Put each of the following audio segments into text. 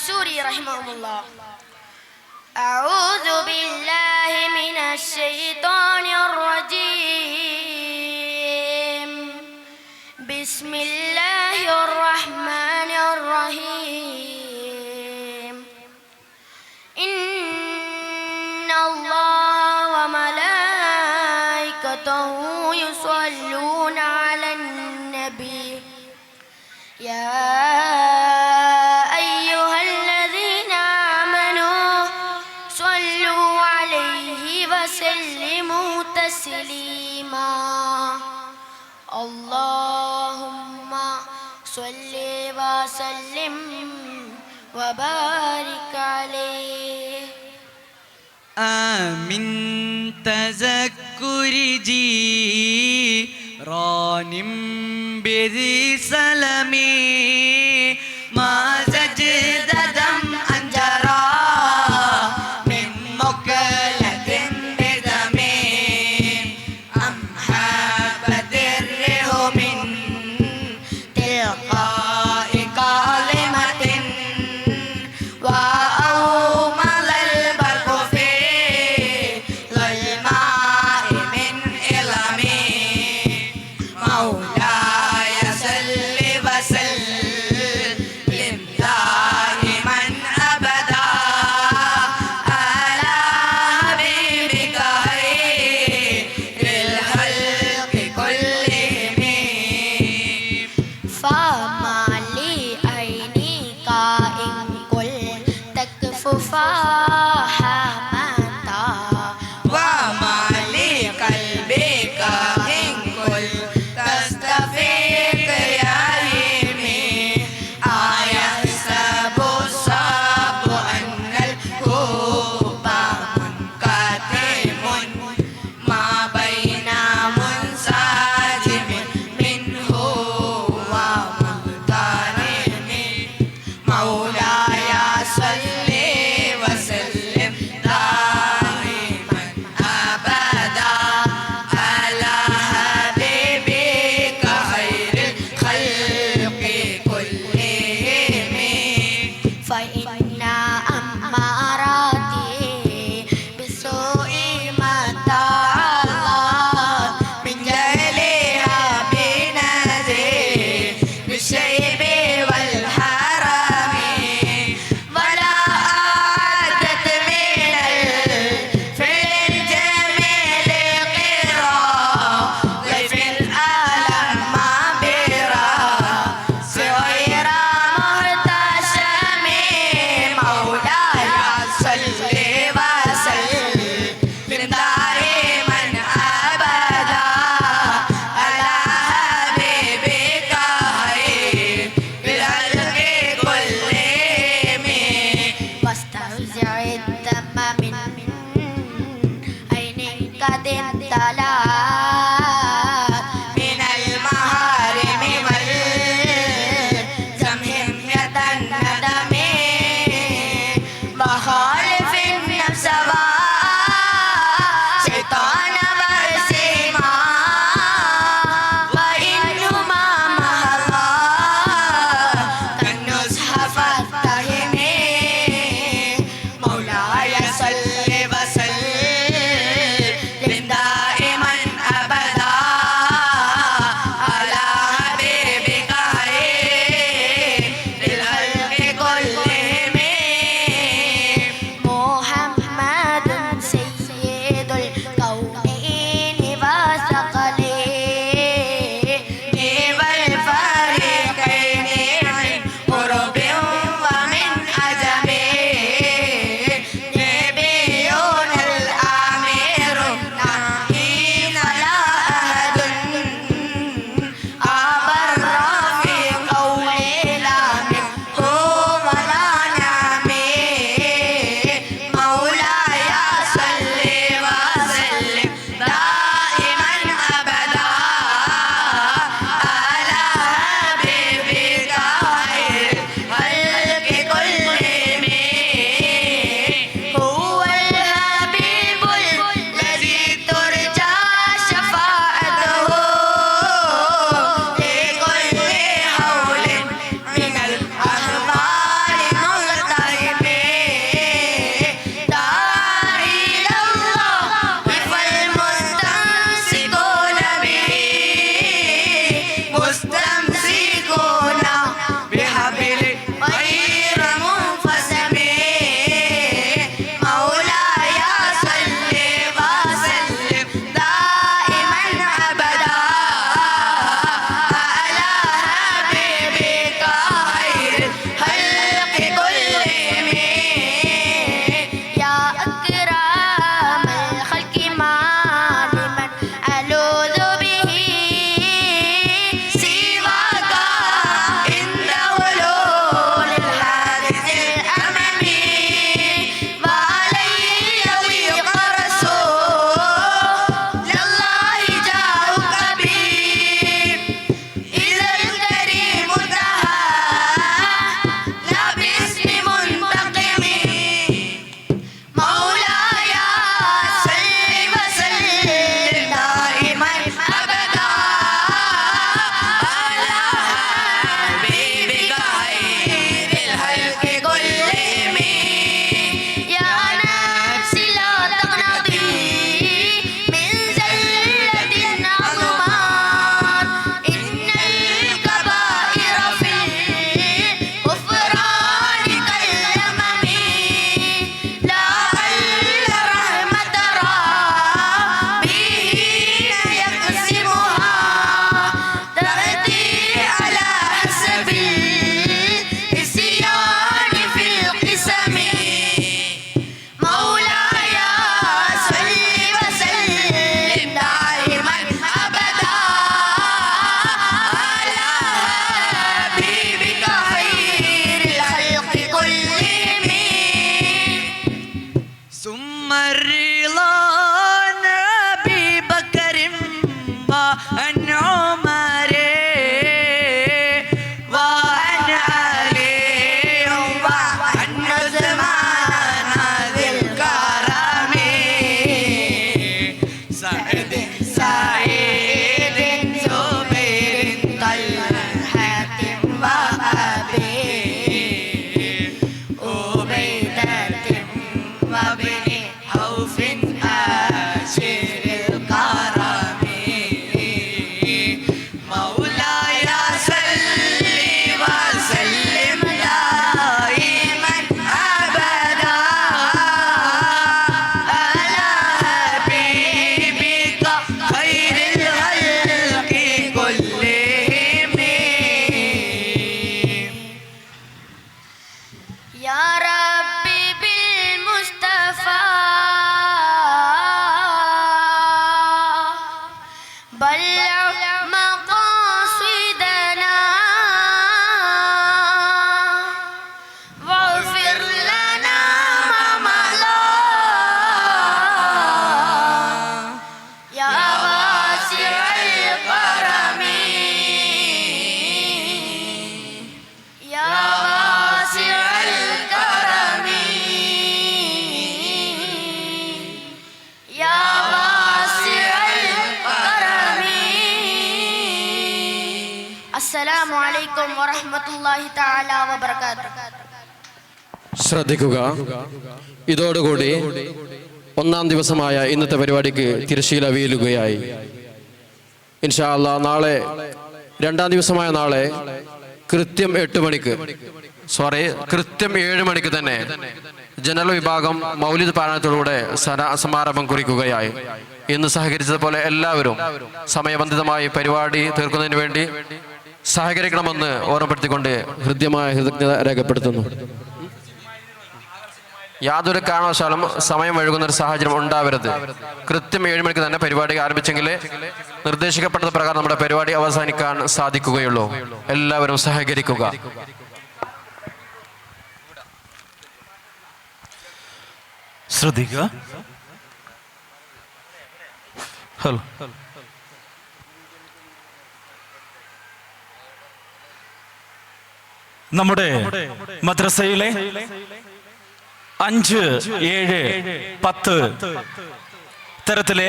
المنصوري رحمه الله. أعوذ بالله من الشيطان الرجيم. جيران بذي سلمين അലൈക്കും വറഹ്മത്തുള്ളാഹി തആല വബറകാതുഹു. ശ്രദ്ധിക്കുക. ഇതോടുകൂടി ഒന്നാം ദിവസമായ ഇന്നത്തെ പരിപാടിക്ക് തിരശ്ശീല വീലുകയായി. ഇൻഷാ നാളെ രണ്ടാം ദിവസമായ നാളെ കൃത്യം എട്ട് മണിക്ക് സോറി കൃത്യം ഏഴ് മണിക്ക് തന്നെ ജനറൽ വിഭാഗം മൗലിദ് പാലനത്തിലൂടെ സമാരംഭം കുറിക്കുകയായി. ഇന്ന് സഹകരിച്ചതുപോലെ എല്ലാവരും സമയബന്ധിതമായി പരിപാടി തീർക്കുന്നതിന് വേണ്ടി സഹകരിക്കണമെന്ന് ഓർമ്മപ്പെടുത്തിക്കൊണ്ട് ഹൃദ്യമായ കൃതജ്ഞത രേഖപ്പെടുത്തുന്നു. യാതൊരു കാരണവശാലും സമയം വഴുകുന്ന ഒരു സാഹചര്യം ഉണ്ടാവരുത്. കൃത്യം ഏഴ് മണിക്ക് തന്നെ പരിപാടി ആരംഭിച്ചെങ്കിൽ നിർദ്ദേശിക്കപ്പെട്ടത് പ്രകാരം നമ്മുടെ പരിപാടി അവസാനിക്കാൻ സാധിക്കുകയുള്ളൂ. എല്ലാവരും സഹകരിക്കുക. ശ്രദ്ധിക്കുക. ഹലോ. നമ്മുടെ മദ്രസയിലെ അഞ്ച് ഏഴ് പത്ത് തരത്തിലെ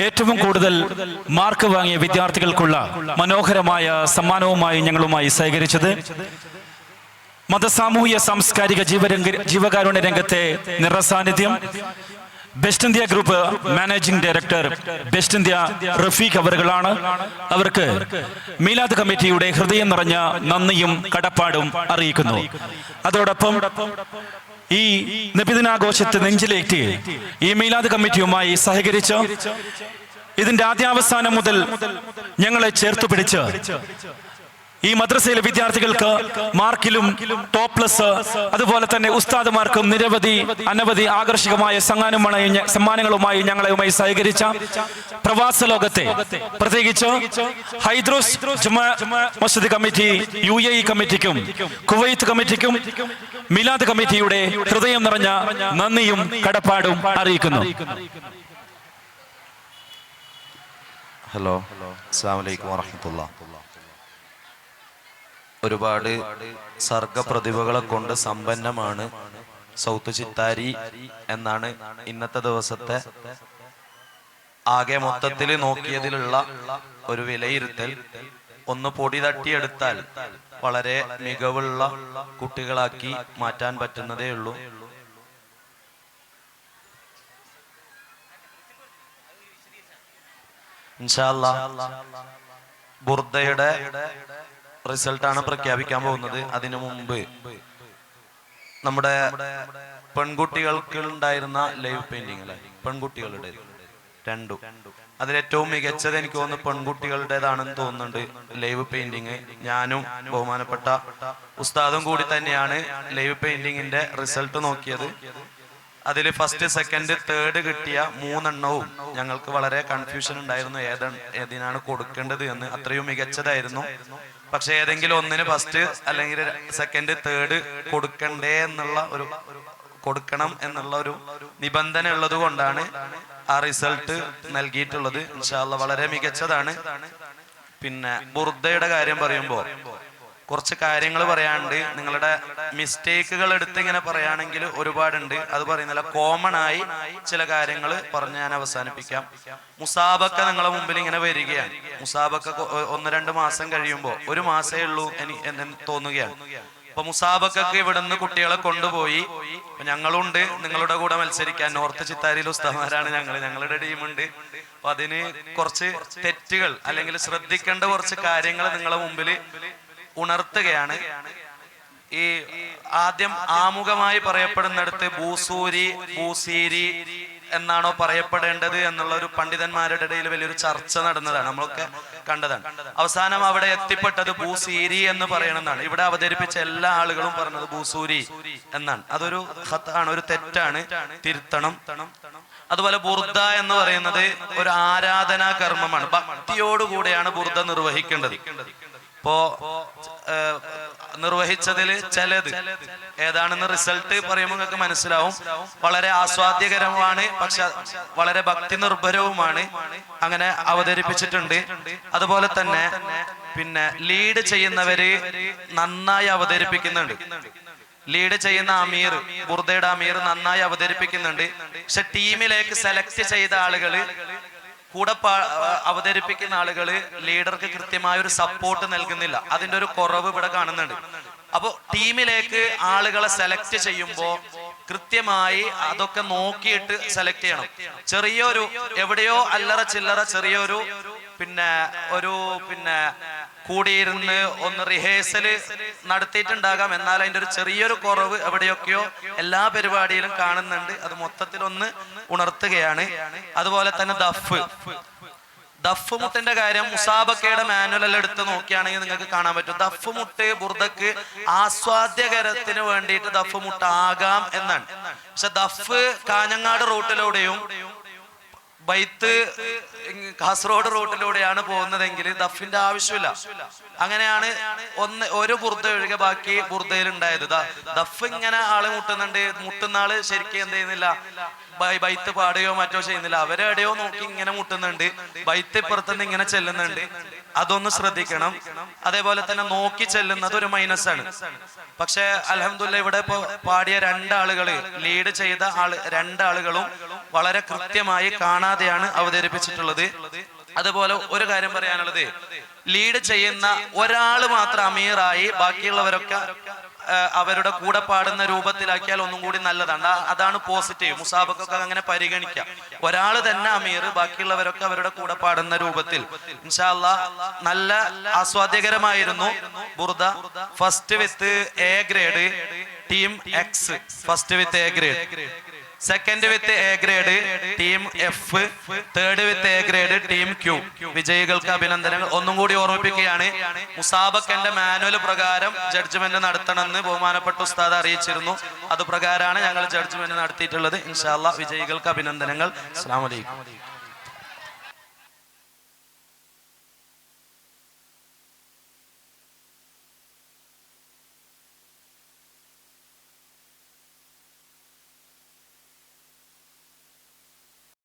ഏറ്റവും കൂടുതൽ മാർക്ക് വാങ്ങിയ വിദ്യാർത്ഥികൾക്കുള്ള മനോഹരമായ സമ്മാനവുമായി ഞങ്ങളുമായി സഹകരിച്ചത് മതസാമൂഹ്യ സാംസ്കാരിക ജീവരംഗ ജീവകാരുണ്യ രംഗത്തെ നിറസാന്നിധ്യം best India group managing director best India Rafeeq അവറുകളാണ് അവർക്ക് മീലാദ് കമ്മിറ്റിയുടെ ഹൃദയം നിറഞ്ഞ നന്ദിയും കടപ്പാടും അറിയിക്കുന്നു. അതോടൊപ്പം ഈ നബിദിനാഘോഷത്തെ നെഞ്ചിലേറ്റി ഈ മീലാദ് കമ്മിറ്റിയുമായി സഹകരിച്ച് ഇതിന്റെ ആദ്യാവസാനം മുതൽ ഞങ്ങളെ ചേർത്തു പിടിച്ച് ഈ മദ്രസയിലെ വിദ്യാർത്ഥികൾക്ക് മാർക്കിലും ടോപ്പ് പ്ലസ് അതുപോലെ തന്നെ ഉസ്താദുമാർക്കും നിരവധി അനവധി ആകർഷകമായ സമ്മാനവുമായി സമ്മാനങ്ങളുമായി ഞങ്ങളുമായി സഹകരിച്ച പ്രവാസ ലോകത്തെ പ്രത്യേകിച്ച് Hydros Masjid committee U A കമ്മിറ്റിക്കും Kuwait കമ്മിറ്റിക്കും മിലാദ് കമ്മിറ്റിയുടെ ഹൃദയം നിറഞ്ഞ നന്ദിയും കടപ്പാടും അറിയിക്കുന്നു. ഹലോ അസ്സാം വലൈക്കും വറഹമത്തുള്ള ഒരുപാട് സർഗപ്രതിഭകളെ കൊണ്ട് സമ്പന്നമാണ് സൗത്ത് ചിത്താരി എന്നാണ് ഇന്നത്തെ ദിവസത്തെ ആകെ മൊത്തത്തിൽ നോക്കിയതിലുള്ള ഒരു വിലയിരുത്തൽ. ഒന്ന് പൊടി തട്ടിയെടുത്താൽ വളരെ മികവുള്ള കുട്ടികളാക്കി മാറ്റാൻ പറ്റുന്നതേ ഉള്ളൂ. ഇൻഷാല്ല ബുർദയുടെ റിസൾട്ടാണ് പ്രഖ്യാപിക്കാൻ പോകുന്നത്. അതിനു മുമ്പ് നമ്മുടെ പെൺകുട്ടികൾക്ക് ഉണ്ടായിരുന്ന ലൈവ് പെയിന്റിംഗ് അല്ലെ പെൺകുട്ടികളുടെ രണ്ടും അതിലേറ്റവും മികച്ചത് എനിക്ക് തോന്നുന്നു പെൺകുട്ടികളുടേതാണെന്ന് തോന്നുന്നുണ്ട് ലൈവ് പെയിന്റിങ്. ഞാനും ബഹുമാനപ്പെട്ട ഉസ്താദും കൂടി തന്നെയാണ് ലൈവ് പെയിന്റിങ്ങിന്റെ റിസൾട്ട് നോക്കിയത്. അതിൽ ഫസ്റ്റ് സെക്കൻഡ് തേർഡ് കിട്ടിയ മൂന്നെണ്ണവും ഞങ്ങൾക്ക് വളരെ കൺഫ്യൂഷൻ ഉണ്ടായിരുന്നു. ഏത ഏതിനാണ് കൊടുക്കേണ്ടത് എന്ന് അത്രയും മികച്ചതായിരുന്നു. പക്ഷെ ഏതെങ്കിലും ഒന്നിന് ഫസ്റ്റ് അല്ലെങ്കിൽ സെക്കൻഡ് തേർഡ് കൊടുക്കണ്ടേ എന്നുള്ള ഒരു കൊടുക്കണം എന്നുള്ള ഒരു നിബന്ധന ഉള്ളത് കൊണ്ടാണ് ആ റിസൾട്ട് നൽകിയിട്ടുള്ളത്. ഇൻഷാല്ല വളരെ മികച്ചതാണ്. പിന്നെ ബുർദയുടെ കാര്യം പറയുമ്പോൾ കുറച്ച് കാര്യങ്ങൾ പറയാണ്ട് നിങ്ങളുടെ മിസ്റ്റേക്കുകൾ എടുത്ത് ഇങ്ങനെ പറയുകയാണെങ്കിൽ ഒരുപാടുണ്ട്. അത് പറയുന്നില്ല കോമൺ ആയി ചില കാര്യങ്ങൾ പറഞ്ഞ് ഞാൻ അവസാനിപ്പിക്കാം. മുസാബക്ക നിങ്ങളെ മുമ്പിൽ ഇങ്ങനെ വരികയാണ്. മുസാബക്ക ഒന്ന് രണ്ട് മാസം കഴിയുമ്പോൾ ഒരു മാസേ ഉള്ളൂ എനി എന്ന് തോന്നുകയാണ്. അപ്പൊ മുസാബക്കൊക്കെ ഇവിടുന്ന് കുട്ടികളെ കൊണ്ടുപോയി. ഞങ്ങളുണ്ട് നിങ്ങളുടെ കൂടെ മത്സരിക്കാൻ. നോർത്ത് ചിത്താരിയിൽ ഉസ്താമാരാണ് ഞങ്ങൾ ഞങ്ങളുടെ ടീമുണ്ട്. അപ്പൊ അതിന് കുറച്ച് തെറ്റുകൾ അല്ലെങ്കിൽ ശ്രദ്ധിക്കേണ്ട കുറച്ച് കാര്യങ്ങൾ നിങ്ങളെ മുമ്പിൽ ഉണർത്തുകയാണ്. ഈ ആദ്യം ആമുഖമായി പറയപ്പെടുന്നിടത്ത് ഭൂസൂരി ഭൂസീരി എന്നാണോ പറയപ്പെടേണ്ടത് എന്നുള്ള ഒരു പണ്ഡിതന്മാരുടെ ഇടയിൽ വലിയൊരു ചർച്ച നടന്നതാണ്. നമ്മളൊക്കെ കണ്ടതാണ്. അവസാനം അവിടെ എത്തിപ്പെട്ടത് ഭൂസീരി എന്ന് പറയണമെന്നാണ്. ഇവിടെ അവതരിപ്പിച്ച എല്ലാ ആളുകളും പറഞ്ഞത് ഭൂസൂരി എന്നാണ്. അതൊരു ഹത്താണ് ഒരു തെറ്റാണ്. തിരുത്തണം. അതുപോലെ ബുർദ എന്ന് പറയുന്നത് ഒരു ആരാധനാ കർമ്മമാണ്. ഭക്തിയോടുകൂടെയാണ് ബുർദ നിർവഹിക്കേണ്ടത്. ഇപ്പോ നിർവഹിച്ചതിൽ ചിലത്. ഏതാണെന്ന് റിസൾട്ട് പറയുമ്പോൾ നിങ്ങൾക്ക് മനസ്സിലാവും. വളരെ ആസ്വാദ്യകരമാണ് പക്ഷെ വളരെ ഭക്തി നിർഭരവുമാണ്. അങ്ങനെ അവതരിപ്പിച്ചിട്ടുണ്ട്. അതുപോലെ തന്നെ പിന്നെ ലീഡ് ചെയ്യുന്നവര് നന്നായി അവതരിപ്പിക്കുന്നുണ്ട്. ലീഡ് ചെയ്യുന്ന അമീർ ബുർദയുടെ അമീർ നന്നായി അവതരിപ്പിക്കുന്നുണ്ട്. പക്ഷെ ടീമിലേക്ക് സെലക്ട് ചെയ്ത ആളുകൾ കൂടെ അവതരിപ്പിക്കുന്ന ആളുകൾ ലീഡർക്ക് കൃത്യമായ ഒരു സപ്പോർട്ട് നൽകുന്നില്ല. അതിന്റെ ഒരു കുറവ് ഇവിടെ കാണുന്നുണ്ട്. അപ്പോ ടീമിലേക്ക് ആളുകളെ സെലക്ട് ചെയ്യുമ്പോ കൃത്യമായി അതൊക്കെ നോക്കിയിട്ട് സെലക്ട് ചെയ്യണം. ചെറിയൊരു എവിടെയോ അല്ലറ ചില്ലറ ചെറിയൊരു പിന്നെ ഒരു പിന്നെ കൂടിയിരുന്ന് ഒന്ന് റിഹേഴ്സൽ നടത്തിയിട്ടുണ്ടാകാം. എന്നാൽ അതിന്റെ ഒരു ചെറിയൊരു കുറവ് എവിടെയൊക്കെയോ എല്ലാ പരിപാടിയിലും കാണുന്നുണ്ട്. അത് മൊത്തത്തിൽ ഒന്ന് ഉണർത്തുകയാണ്. അതുപോലെ തന്നെ ദഫ്. ദഫ് മുട്ടിന്റെ കാര്യം മുസാബക്കയുടെ മാനുവൽ എല്ലാം എടുത്ത് നോക്കിയാണെങ്കിൽ നിങ്ങൾക്ക് കാണാൻ പറ്റും. ദഫ് മുട്ട് ബുർദക്ക് ആസ്വാദ്യകരത്തിന് വേണ്ടിയിട്ട് ദഫ് മുട്ടാകാം എന്നാണ്. പക്ഷെ ദഫ് കാഞ്ഞങ്ങാട് റൂട്ടിലൂടെയും ബൈത്ത് കാസർഗോഡ് റൂട്ടിലൂടെയാണ് പോകുന്നതെങ്കിൽ ദഫിന്റെ ആവശ്യമില്ല. അങ്ങനെയാണ് ഒന്ന് ഒരു ബുർദ ഒഴികെ ബാക്കി ബുർദയിൽ ഉണ്ടായത് ദഫ് ഇങ്ങനെ ആൾ മുട്ടുന്നുണ്ട് മുട്ടുന്ന ആൾ ശരിക്കും എന്ത് ചെയ്യുന്നില്ല ബൈത്ത് പാടുകയോ മറ്റോ ചെയ്യുന്നില്ല. അവരെവിടെയോ നോക്കി ഇങ്ങനെ മുട്ടുന്നുണ്ട് ബൈത്ത് ഇപ്പുറത്തുനിന്ന് ഇങ്ങനെ ചെല്ലുന്നുണ്ട്. അതൊന്ന് ശ്രദ്ധിക്കണം. അതേപോലെ തന്നെ നോക്കി ചെല്ലുന്നത് ഒരു മൈനസ് ആണ്. പക്ഷെ അലഹമുല്ല ഇവിടെ ഇപ്പോ പാടിയ രണ്ടാളുകൾ ലീഡ് ചെയ്ത ആൾ രണ്ടാളുകളും വളരെ കൃത്യമായി കാണാതെയാണ് അവതരിപ്പിച്ചിട്ടുള്ളത്. അതുപോലെ ഒരു കാര്യം പറയാനുള്ളത്. ലീഡ് ചെയ്യുന്ന ഒരാൾ മാത്രം അമീറായി ബാക്കിയുള്ളവരൊക്കെ അവരുടെ കൂടെ പാടുന്ന രൂപത്തിലാക്കിയാൽ ഒന്നും കൂടി നല്ലതാണ്. അതാണ് പോസിറ്റീവ് മുസാബക്കൊക്കെ അങ്ങനെ പരിഗണിക്കാം. ഒരാൾ തന്നെ അമീർ ബാക്കിയുള്ളവരൊക്കെ അവരുടെ കൂടെ പാടുന്ന രൂപത്തിൽ. ഇൻഷാല്ല നല്ല ആസ്വാദ്യകരമായിരുന്നു. Burda first with A grade team X first with A grade second with A grade team F third with A grade team Q വിജയികൾക്ക് അഭിനന്ദനങ്ങൾ. ഒന്നും കൂടി ഓർമ്മിപ്പിക്കുകയാണ്. മുസാബക്കന്റെ മാനുവൽ പ്രകാരം ജഡ്ജ്മെന്റ് നടത്തണമെന്ന് ബഹുമാനപ്പെട്ട ഉസ്താദ് അറിയിച്ചിരുന്നു. അത് പ്രകാരമാണ് ഞങ്ങൾ ജഡ്ജ്മെന്റ് നടത്തിയിട്ടുള്ളത്. ഇൻഷാല്ല വിജയികൾക്ക് അഭിനന്ദനങ്ങൾ. അസ്സാം വലൈക്കും